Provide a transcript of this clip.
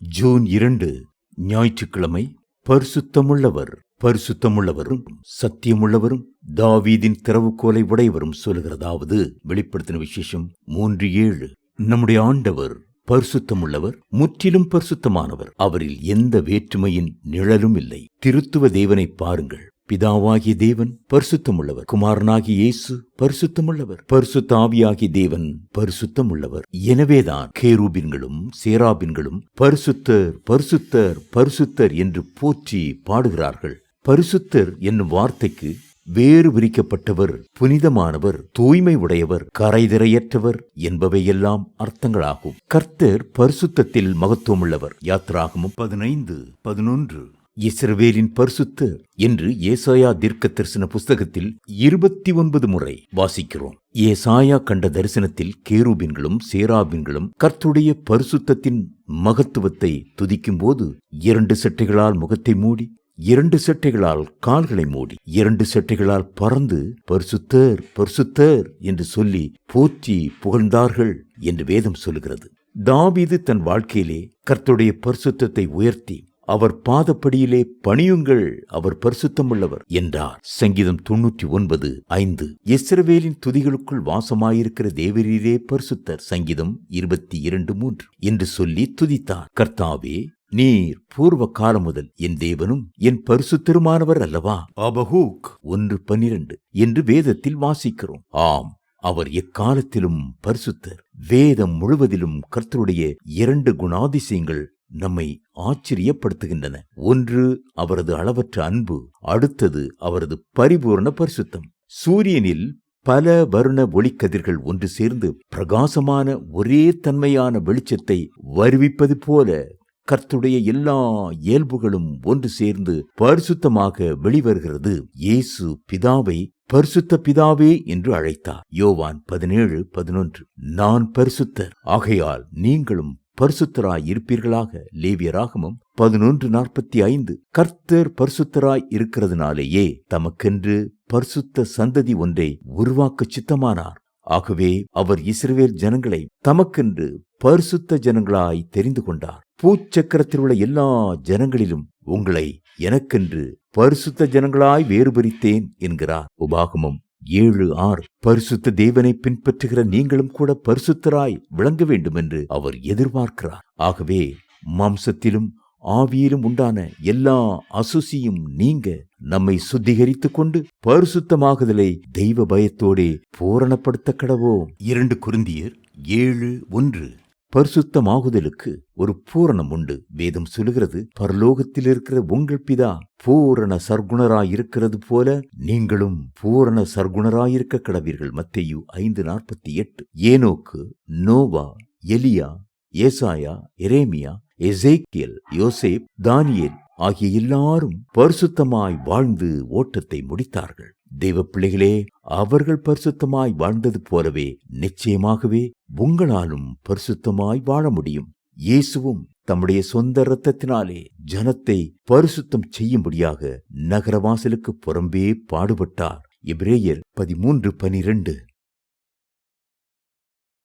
June இரண்டு ஞாயிற்றுக்கிழமை பரிசுத்தமுள்ளவர் பரிசுத்தமுள்ளவரும் சத்தியமுள்ளவரும் தாவீதின் திறவுகோலை உடையவரும் சொல்லுகிறதாவது வெளிப்படுத்தின விசேஷம் மூன்று ஏழு. நம்முடைய ஆண்டவர் பரிசுத்தமுள்ளவர் முற்றிலும் பரிசுத்தமானவர். அவரில் எந்த வேற்றுமையின் நிழலும் இல்லை. திருத்துவ தேவனை பாருங்கள். பிதாவாகிய தேவன் பரிசுத்தமுள்ளவர். குமாரனாகி இயேசு பரிசுத்தமுள்ளவர். பரிசுத்தாவியாகி தேவன் பரிசுத்தமுள்ளவர். எனவேதான் கேரூபின்களும் சேராபின்களும் பரிசுத்தர் பரிசுத்தர் பரிசுத்தர் என்று போற்றி பாடுகிறார்கள். பரிசுத்தர் என்னும் வார்த்தைக்கு வேறு விரிக்கப்பட்டவர் புனிதமானவர் தூய்மை உடையவர் கரைதிரையற்றவர் என்பவையெல்லாம் அர்த்தங்களாகும். கர்த்தர் பரிசுத்தத்தில் மகத்துவமுள்ளவர். யாத்ராகமும் பதினைந்து பதினொன்று. இஸ்ரவேலின் பரிசுத்தர் என்று ஏசாயா தீர்க்க தரிசன புஸ்தகத்தில் இருபத்தி ஒன்பது முறை வாசிக்கிறோம். ஏசாயா கண்ட தரிசனத்தில் கேரூபின்களும் சேராபின்களும் கர்த்துடைய பரிசுத்தத்தின் மகத்துவத்தை துதிக்கும் போது இரண்டு சட்டைகளால் முகத்தை மூடி இரண்டு சட்டைகளால் கால்களை மூடி இரண்டு சட்டைகளால் பறந்து பரிசுத்தர் பரிசுத்தர் என்று சொல்லி போற்றி புகழ்ந்தார்கள் என்று வேதம் சொல்லுகிறது. தாவீது தன் வாழ்க்கையிலே கர்த்துடைய பரிசுத்தத்தை உயர்த்தி அவர் பாதப்படியிலே பணியுங்கள் அவர் பரிசுத்தமுள்ளவர் என்றார். சங்கீதம் தொன்னூற்றி ஒன்பது ஐந்து. இஸ்ரவேலின் துதிகளுக்குள் வாசமாயிருக்கிற தேவரீரே பரிசுத்தர். சங்கீதம் இருபத்தி இரண்டு மூன்று. என்று சொல்லி துதித்தார். கர்த்தாவே நீர் பூர்வ காலம் முதல் என் தேவனும் என் பரிசுத்தருமானவர் அல்லவா? அபஹூக் ஒன்று பன்னிரண்டு என்று வேதத்தில் வாசிக்கிறோம். ஆம் அவர் எக்காலத்திலும் பரிசுத்தர். வேதம் முழுவதிலும் கர்த்தருடைய இரண்டு குணாதிசயங்கள் நம்மை ஆச்சரியப்படுத்துகின்றன. ஒன்று அவரது அளவற்ற அன்பு அடுத்தது அவரது பரிபூர்ண பரிசுத்தம். சூரியனில் பல வருண ஒளிக்கதிர்கள் ஒன்று சேர்ந்து பிரகாசமான ஒரே தன்மையான வெளிச்சத்தை வருவிப்பது போல கர்த்துடைய எல்லா இயல்புகளும் ஒன்று சேர்ந்து பரிசுத்தமாக வெளிவருகிறது. இயேசு பிதாவை பரிசுத்த பிதாவே என்று அழைத்தார். யோவான் பதினேழு பதினொன்று நான் பரிசுத்தர். ஆகையால் நீங்களும் பரிசுத்தராய் இருப்பீர்களாக லேவியராகமும் பதினொன்று நாற்பத்தி ஐந்து. கர்த்தர் பரிசுத்தராய் இருக்கிறதுனாலேயே தமக்கென்று பரிசுத்த சந்ததி ஒன்றை உருவாக்க சித்தமானார். ஆகவே அவர் இஸ்ரவேல் ஜனங்களை தமக்கென்று பரிசுத்த ஜனங்களாய் தெரிந்து கொண்டார். பூச்சக்கரத்தில் உள்ள எல்லா ஜனங்களிலும் உங்களை எனக்கென்று பரிசுத்த ஜனங்களாய் வேறுபரித்தேன் என்கிறார். உபாகமும் ஏழு ஆறு. பரிசுத்த தேவனை பின்பற்றுகிற நீங்களும் கூட பரிசுத்தராய் விளங்க வேண்டும் என்று அவர் எதிர்பார்க்கிறார். ஆகவே மாம்சத்திலும் ஆவியிலும் உண்டான எல்லா அசுசியும் நீங்க நம்மை சுத்திகரித்துக் கொண்டு பரிசுத்தமாகுதலை தெய்வ பயத்தோடே பூரணப்படுத்த கடவோம் இரண்டு குருந்தியர் ஏழு ஒன்று. பரிசுத்தமாகுதலுக்கு ஒரு பூரணம் உண்டு. வேதம் சொல்லுகிறது பரலோகத்தில் இருக்கிற உங்கள் பிதா பூரண சர்க்குணராயிருக்கிறது போல நீங்களும் பூரண சர்க்குணராயிருக்க கடவீர்கள். மத்தையு ஐந்து நாற்பத்தி எட்டு. ஏனோக்கு நோவா எலியா ஏசாயா எரேமியா எசேக்கியல் யோசேப் தானியேல் ஆகிய எல்லாரும் பரிசுத்தமாய் வாழ்ந்து ஓட்டத்தை முடித்தார்கள். தெய்வ பிள்ளைகளே அவர்கள் பரிசுத்தமாய் வாழ்ந்தது போலவே நிச்சயமாகவே உங்களாலும் பரிசுத்தமாய் வாழ முடியும். இயேசுவும் தம்முடைய சொந்த இரத்தத்தினாலே ஜனத்தை பரிசுத்தம் செய்யும்படியாக நகரவாசலுக்கு புறம்பே பாடுபட்டார். எபிரேயர் பதிமூன்று பனிரெண்டு.